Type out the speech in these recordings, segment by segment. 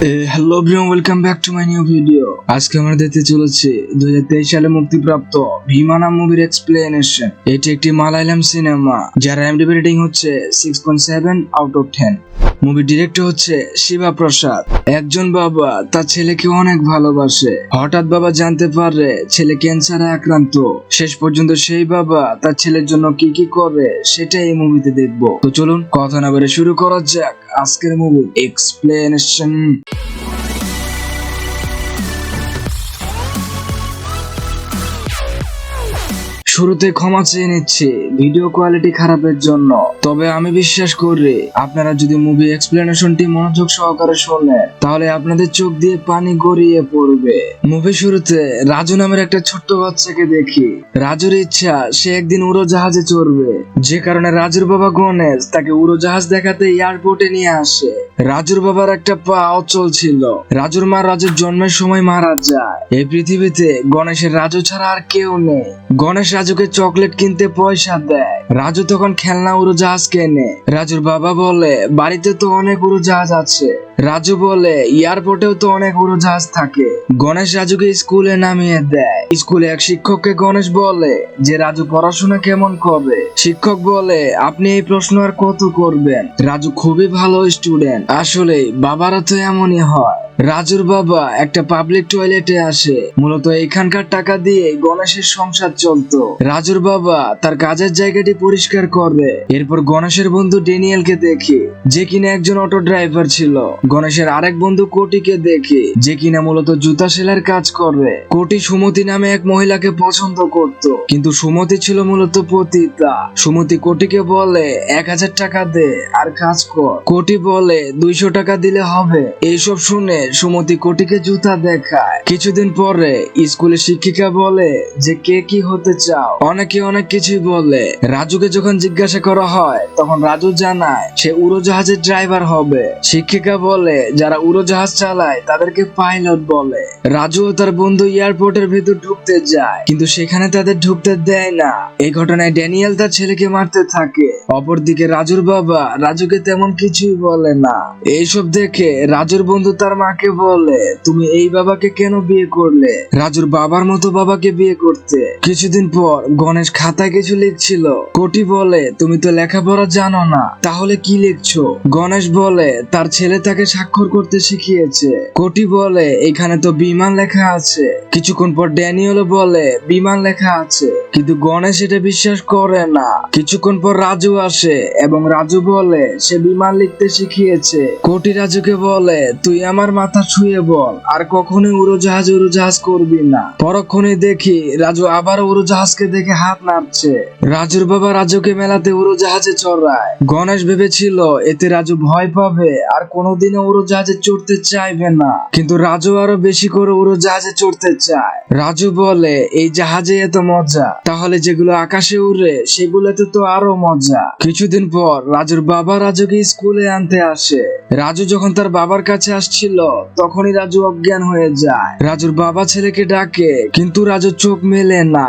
Hello view welcome back to my new video আজকে আমরা দেখতে চলেছি দুই হাজার তেইশ সালে মুক্তিপ্রাপ্ত ভীমানা মুভির এক্সপ্লেনেশন এটি একটি মালায়ালাম সিনেমা যার এমডিবি রেটিং হচ্ছে six point seven out of ten movie director হচ্ছে শিবা প্রসাদ। একজন বাবা তার ছেলেকে অনেক ভালোবাসে। হঠাৎ বাবা জানতে পারে ছেলে ক্যান্সারে আক্রান্ত। শেষ পর্যন্ত সেই বাবা তার ছেলের জন্য কি কি করে সেটাই এই মুভিতে দেখব। তো চলুন, কথা না বেড়ে শুরু করা যাক আজকের মুভি এক্সপ্লেনেশন শুরুতে ক্ষমা চেয়ে নিচ্ছি। ভিডিও কোয়ালিটি খারাপের জন্য। তবে আমি বিশ্বাস করি, আপনারা যদি মুভি এক্সপ্লেনেশনটি মনোযোগ সহকারে শোনেন, তাহলে আপনাদের চোখ দিয়ে পানি গড়িয়ে পড়বে। মুভি শুরুতে রাজু নামের একটা ছোট্ট বাচ্চাকে দেখি। রাজুর ইচ্ছা, সে একদিন উড়োজাহাজে চড়বে। যে কারণে রাজুর বাবা গণেশ তাকে উড়োজাহাজ দেখাতে এয়ারপোর্টে নিয়ে আসে। রাজুর বাবার একটা পা অচল ছিল। রাজুর মা রাজুর জন্মের সময় মারা যায়। এই পৃথিবীতে গণেশের রাজু ছাড়া আর কেউ নেই। গণেশ রাজুকে চকলেট কিনতে পয়সা দেয়। রাজু তখন খেলনা উড়োজাহাজ কেনে। রাজুর বাবা বলে, বাড়িতে তো অনেক উড়োজাহাজ আছে। রাজু বলে, এয়ারপোর্টেও তো অনেক উড়োজাহাজ থাকে। গণেশ রাজুকে স্কুলে নামিয়ে দেয়। স্কুলে এক শিক্ষককে গণেশ বলে, যে রাজু পড়াশোনা কেমন করবে? শিক্ষক বলে, আপনি এই প্রশ্ন আর কত করবেন? রাজু খুবই ভালো স্টুডেন্ট। আসলে বাবারা তো এমনই হয়। রাজুর বাবা একটা পাবলিক টয়লেটে আসে। মূলত এখানকার টাকা দিয়ে গণেশের সংসার চলতো। রাজুর বাবা তার কাজের জায়গাটি পরিষ্কার করে এরপর গণেশের বন্ধু ডেনিয়েলকে দেখি, যে কিনা একজন অটো ড্রাইভার ছিল। গণেশের আরেক বন্ধু কোটিকে দেখি, যে কিনা মূলত জুতা সেলার কাজ করে কোটি সুমতি নামে এক মহিলাকে পছন্দ করত, কিন্তু সুমতি ছিল মূলত পতিতা। সুমতি কোটিকে বলে, এক হাজার টাকা দে, আর কাজ কর। কোটি বলে, দুইশো টাকা দিলে হবে। এইসব শুনে সুমতি কোটিকে জুতা দেখায়। কিছুদিন পরে স্কুলে শিক্ষিকা বলে, যে কে কি হতে চাও অনেকে অনেক কিছুই বলে। রাজুকে যখন জিজ্ঞাসা করা হয়, তখন রাজু জানায়, সে উড়োজাহাজের ড্রাইভার হবে। শিক্ষিকা বলে, যারা উড়োজাহাজ চালায়, তাদেরকে পাইলট বলে। রাজু ও তার বন্ধু এয়ারপোর্টের ভেতর ঢুকতে যায়, কিন্তু সেখানে তাদের ঢুকতে দেয় না। এই ঘটনায় ড্যানিয়েল তার ছেলেকে মারতে থাকে। অপরদিকে রাজুর বাবা, রাজুকে তেমন কিছুই বলে না। এইসব দেখে রাজুর বন্ধু তার মাকে বলে, তুমি এই বাবাকে কেন বিয়ে করলে? রাজুর বাবার মতো বাবাকে বিয়ে করতে। কিছুদিন পর গণেশ খাতায় কিছু লিখছিল। কোটি বলে, তুমি তো লেখাপড়া জানো না, তাহলে কি লিখছো? গণেশ বলে, তার ছেলে তাকে স্বাক্ষর করতে শিখিয়েছে। কোটি বলে, এখানে তো বিমান লেখা আছে। কিছুক্ষণ পর ড্যানিয়েলও বলে, বিমান লেখা আছে। কিন্তু গণেশ এটা বিশ্বাস করে না। কিছুক্ষণ পর রাজু আসে এবং রাজু বলে, সে বিমান লিখতে শিখিয়েছে। কোটি রাজুকে বলে, তুই আমার মাথা ছুঁয়ে বল, আর কখনোই উড়োজাহাজ উড়োজাহাজ করবি না। পরক্ষণে দেখি রাজু আবার উড়োজাহাজকে দেখে হাত নাড়ছে। রাজুর বাবা রাজুকে মেলাতে উড়োজাহাজে চড়ায়। গণেশ ভেবেছিল, এতে রাজু ভয় পাবে, আর কোনোদিনও উড়োজাহাজে চড়তে চাইবে না। কিন্তু রাজু আরও বেশি করে উড়োজাহাজে চড়তে চায়। রাজু বলে, এই জাহাজে এত মজা। তাহলে যেগুলো আকাশে উড়ে, সেগুলোতে তো আরও মজা। কিছুদিন পর রাজুর বাবা রাজুকে স্কুলে আনতে আসে। রাজু যখন তার বাবার কাছে আসছিল, তখনই রাজু অজ্ঞান হয়ে যায়। রাজুর বাবা ছেলেকে ডাকে, কিন্তু রাজু চোখ মেলে না।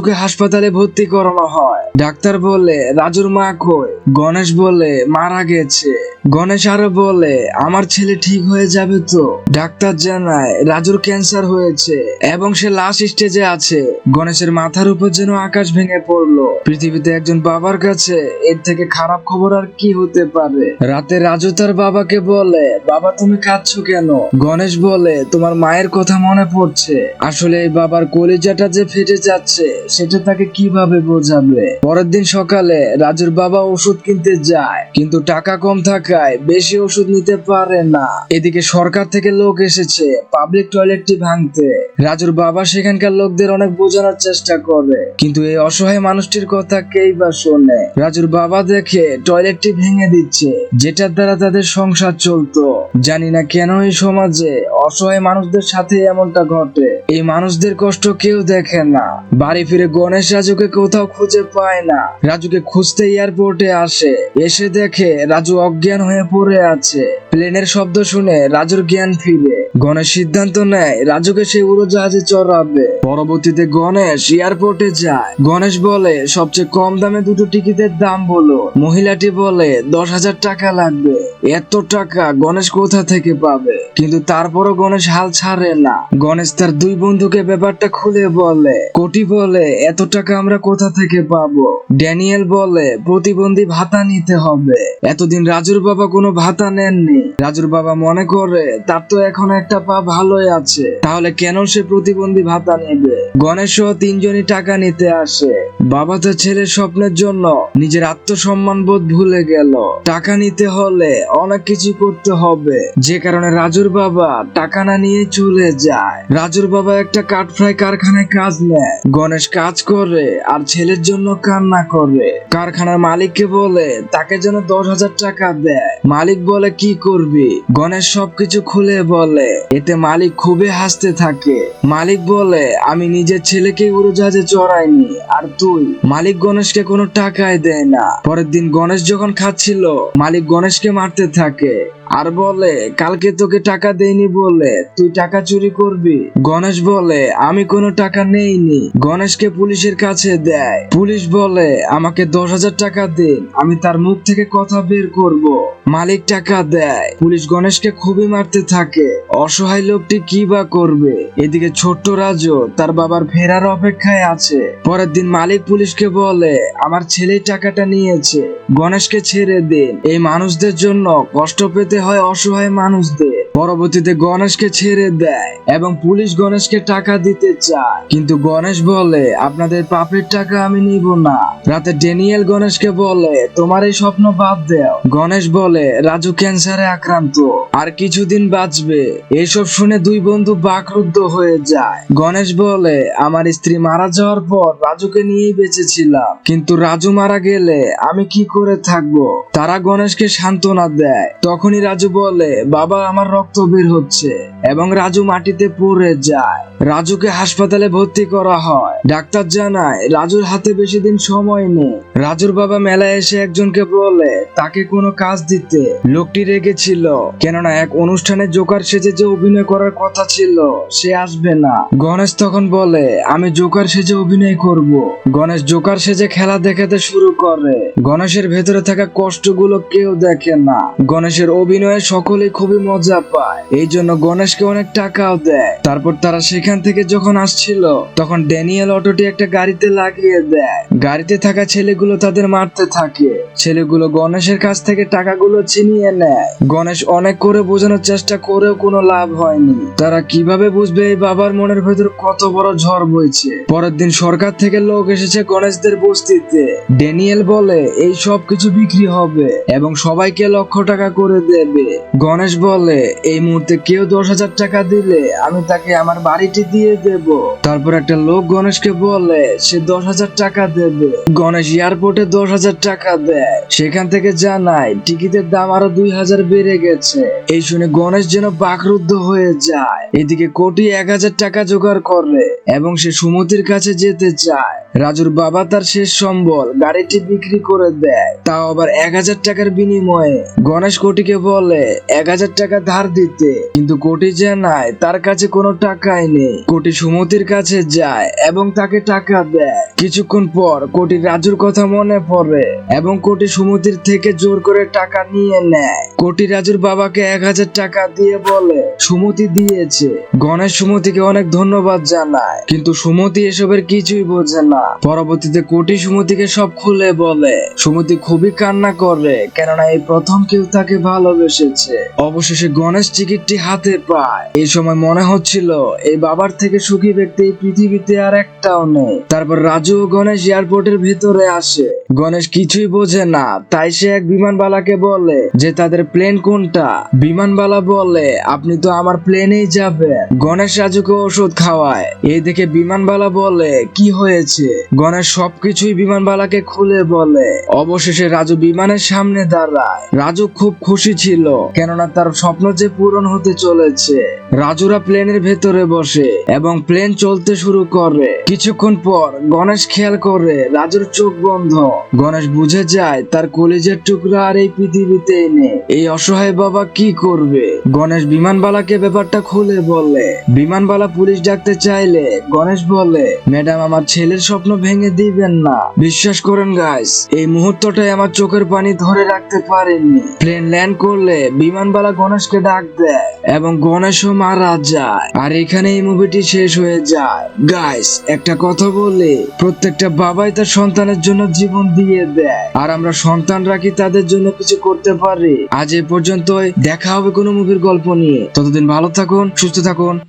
রাজুকে হাসপাতালে ভর্তি করানো হয়। ডাক্তার বলে রাজুর মা কই? গণেশ বলে মারা গেছে। গণেশ আরও বলে আমার ছেলে ঠিক হয়ে যাবে তো? ডাক্তার জানায়, রাজুর ক্যান্সার হয়েছে এবং সে লাশ স্টেজে আছে। গণেশের মাথার উপর যেন আকাশ ভেঙে পড়ল। পৃথিবীতে একজন বাবার কাছে এর থেকে খারাপ খবর আর কি হতে পারে? রাতে রাজু তার বাবাকে বলে, বাবা, তুমি কাঁদছো কেন? গণেশ বলে, তোমার মায়ের কথা মনে পড়ছে। আসলে এই বাবার কলিজাটা যে ফেটে যাচ্ছে সেটা তাকে কীভাবে বোঝাবে? পরের দিন সকালে রাজুর বাবা ওষুধ কিনতে যায়, কিন্তু টাকা কম থাকায় বেশি ওষুধ নিতে পারে না। এদিকে সরকার থেকে লোক এসেছে পাবলিক টয়লেটটি ভাঙতে। রাজুর বাবা সেখানকার লোকদের অনেক বোঝানোর চেষ্টা করে, কিন্তু এই অসহায় মানুষটির কথা কেই বা শোনে? রাজুর বাবা দেখে টয়লেটটি ভেঙে দিচ্ছে, যেটার দ্বারা তাদের সংসার চলতো। জানি না কেন এই সমাজে অসহায় মানুষদের সাথে এমনটা ঘটে। এই মানুষদের কষ্ট কেউ দেখে না। বাড়ি ফিরে গণেশ রাজুকে কোথাও খুঁজে পায় না। রাজুকে খুঁজতে এয়ারপোর্টে আসে। এসে দেখে রাজু অজ্ঞান হয়ে পড়ে আছে। প্লেনের শব্দ শুনে রাজুর জ্ঞান ফিরে। গণেশ সিদ্ধান্ত নেয়, রাজুকে সেই উড়োজাহাজে চড়াবে। পরবর্তীতে গণেশ এয়ারপোর্টে যায়। গণেশ বলে, সবচেয়ে কম দামে দুটো টিকিটের দাম বলো। মহিলাটি বলে, দশ হাজার টাকা লাগবে। এত টাকা গণেশ কোথা থেকে পাবে? কিন্তু তারপরও গণেশ হাল ছাড়ে না। গণেশ তার দুই বন্ধুকে ব্যাপারটা খুলে বলে, কোটি বলে, এত টাকা আমরা কোথা থেকে পাবো? ড্যানিয়েল বলে, প্রতিবন্ধী ভাতা নিতে হবে। এতদিন রাজুর বাবা কোনো ভাতা নেননি। রাজুর বাবা মনে করে, তার তো এখন একটা পা ভালোই আছে। তাহলে কেন সে প্রতিবন্ধী ভাতা নেবে? গণেশ সহ তিনজনই টাকা নিতে আসে। বাবা তার ছেলের স্বপ্নের জন্য নিজের আত্মসম্মান বোধ ভুলে গেল। টাকা নিতে হলে অনেক কিছু করতে হবে। যে কারণে রাজুর বাবা টাকা না নিয়ে চলে যায়। রাজুর বাবা একটা কাঠ ফ্রাই কারখানায় কাজ নেয়। গণেশ কাজ করে আর ছেলের জন্য কান্না করে। কারখানার মালিককে বলে, তাকে যেন দশ হাজার টাকা দেয়। মালিক বলে, কি করবি? গণেশ সবকিছু খুলে বলে এতে মালিক খুবই হাসতে থাকে। মালিক বলে, আমি নিজের ছেলেকে উড়োজাহাজে চড়াইনি, আর তুই? মালিক গণেশকে কোনো টাকায় দেয় না। পরের দিন গণেশ যখন খাচ্ছিল, মালিক গণেশকে মারতে থাকে। আর বলে, কালকে তোকে টাকা দেইনি বলে তুই টাকা চুরি করবি? গণেশ বলে, আমি কোনো টাকা নেইনি। গণেশকে পুলিশের কাছে দেয়। পুলিশ বলে, আমাকে দশ হাজার টাকা দিন, আমি তার মুখ থেকে কথা বের করব। মালিক টাকা দেয়। পুলিশ গণেশকে খুবই মারতে থাকে। অসহায় লোকটি কি বা করবে? এদিকে ছোট্ট রাজু তার বাবার ফেরার অপেক্ষায় আছে। পরের দিন মালিক পুলিশকে বলে, আমার ছেলে টাকাটা নিয়েছে। গণেশকে ছেড়ে দিন। এই মানুষদের জন্য কষ্ট পেতে হয় অসহায় মানুষদের। পরবর্তীতে গণেশকে ছেড়ে দেয় এবং পুলিশ গণেশকে টাকা দিতে চায়। কিন্তু গণেশ বলে, আপনাদের পাপের টাকা আমি নিব না। রাতে ড্যানিয়েল গণেশকে বলে, তোমার এই স্বপ্ন বাদ দাও। গণেশ বলে, রাজু ক্যান্সারে আক্রান্ত, আর কিছুদিন বাঁচবে। এসব শুনে দুই বন্ধু বাকরুদ্ধ হয়ে যায়। গণেশ বলে, আমার স্ত্রী মারা যাওয়ার পর রাজুকে নিয়েই বেঁচেছিলাম। কিন্তু রাজু মারা গেলে আমি কি করে থাকব? তারা গণেশকে সান্ত্বনা দেয়। তখনই রাজু বলে, বাবা, আমার রক্ত বের হচ্ছে এবং রাজু মাটিতে পড়ে যায়। রাজুকে হাসপাতালে ভর্তি করা হয়। ডাক্তার জানায়, রাজুর হাতে বেশি দিন সময় নেই। রাজুর বাবা মেলায় এসে একজনকে বলে, তাকে কোনো কাজ দিতে। লোকটি রেগেছিল কেননা এক অনুষ্ঠানে জোকার সেজে যে অভিনয় করার কথা ছিল, সে আসবে না। গণেশ তখন বলে, আমি জোকার সেজে অভিনয় করব। গণেশ জোকার সেজে খেলা দেখাতে শুরু করে। গণেশের ভেতরে থাকা কষ্টগুলো কেউ দেখে না। গণেশের অভিনয়ে সকলেই খুবই মজা পায়। এই জন্য গণেশকে অনেক টাকাও দেয়। তারপর তারা সেখান থেকে যখন আসছিল, তখন ড্যানিয়েল অটোটি একটা গাড়িতে লাগিয়ে দেয়। গাড়িতে থাকা ছেলেগুলো তাদের মারতে থাকে। ছেলেগুলো গণেশের কাছ থেকে টাকাগুলো ছিনিয়ে নেয়। গণেশ অনেক করে বোঝানোর চেষ্টা করেও কোনো লাভ হয়নি। তারা কীভাবে বুঝবে এই বাবার মনের ভেতর কত বড় ঝড় বইছে? পরের দিন সরকার থেকে লোক এসেছে গণেশদের বস্তিতে। ড্যানিয়েল বলে, এই সব কিছু বিক্রি হবে এবং সবাইকে লক্ষ টাকা করে দেবে। গণেশ বলে এই মুহূর্তে কেউ দশ হাজার টাকা দিলে আমি তাকে আমার বাড়িটি দিয়ে দেব। তারপর একটা লোক গণেশকে বলে, সে দশ হাজার টাকা দেবে। গণেশ এয়ারপোর্টে দশ হাজার টাকা দেয়। সেখান থেকে জানায়, টিকিটের দাম আরও দুই হাজার বেড়ে গেছে। এই শুনে গণেশ যেন বাকরুদ্ধ হয়ে যায়। এদিকে কোটি এক হাজার টাকা জোগাড় করে এবং সে সুমতির কাছে যেতে চায়। রাজুর বাবা তার শেষ সম্বল, গাড়িটি বিক্রি করে দেয়। তাও আবার এক হাজার টাকার বিনিময়ে গণেশ কোটিকে বলে, এক হাজার টাকা ধার দিতে। কিন্তু কোটি জানায় তার কাছে কোনো টাকাই নেই। কোটি সুমতির কাছে যায় এবং তাকে টাকা দেয়। কিছুক্ষণ পর কোটি রাজুর কথা মনে পড়ে এবং কোটি সুমতির থেকে জোর করে টাকা নিয়ে নেয়। কোটি রাজুর বাবাকে এক হাজার টাকা দিয়ে বলে, সুমতি দিয়েছে। গণেশ সুমতিকে অনেক ধন্যবাদ জানায়, কিন্তু সুমতি এসবের কিছুই বোঝে না। পরবর্তীতে কোটি সুমতিকে সব খুলে বলে, সুমতি খুবই কান্না করে, কেননা এই প্রথম কেউ তাকে ভালোবেসেছে। অবশেষে গণেশ টিকিটটি হাতে পায়। এই সময় মনে হচ্ছিল, এই বাবার থেকে সুখী ব্যক্তি এই পৃথিবীতে আর একটাও নেই। তারপর রাজু ও গণেশ এয়ারপোর্টের ভেতরে আসে। গণেশ কিছুই বোঝে না, তাই সে এক বিমানবালাকে বলে যে, তাদের প্লেন কোনটা? বিমানবালা বলে, আপনি তো আমার প্লেনেই যাবেন। গণেশ রাজুকে ওষুধ খাওয়ায়। এই দেখে বিমানবালা বলে, কি হয়েছে? গণেশ সবকিছুই বিমানবালাকে খুলে বলে। অবশেষে রাজু বিমানের সামনে দাঁড়ায়। রাজু খুব খুশি ছিল, কেননা তার স্বপ্ন যে পূরণ হতে চলেছে। রাজুরা প্লেনের ভেতরে বসে এবং প্লেন চলতে শুরু করে। কিছুক্ষণ পর গণেশ খেয়াল করে, রাজুর চোখ বন্ধ। গণেশ বুঝে যায়, তার কলেজের টুকরা আর এই পৃথিবীতে এনে এই অসহায় বাবা কি করবে? গণেশ বিমানবালাকে ব্যাপারটা খুলে বলে। বিমানবালা পুলিশ ডাকতে চাইলে গণেশ বলে, ম্যাডাম, আমার ছেলের স্বপ্ন ভেঙে দিবেন না। বিশ্বাস করেন, গাইস, এই মুহূর্তটাই আমার চোখের পানি ধরে রাখতে পারেননি। প্লেন ল্যান্ড করলে বিমানবালা গণেশকে ডাক দেয় এবং গণেশও মারা যায় আর এখানে এই মুভিটি শেষ হয়ে যায়। গাইস একটা কথা বলে, প্রত্যেকটা বাবাই তার সন্তানের জন্য জীবন দিয়ে দেয়। আর আমরা সন্তানরা কি তাদের জন্য কিছু করতে পারি। আজ এ পর্যন্তই, দেখা হবে কোনো মুভির গল্প নিয়ে। ততদিন ভালো থাকুন, সুস্থ থাকুন।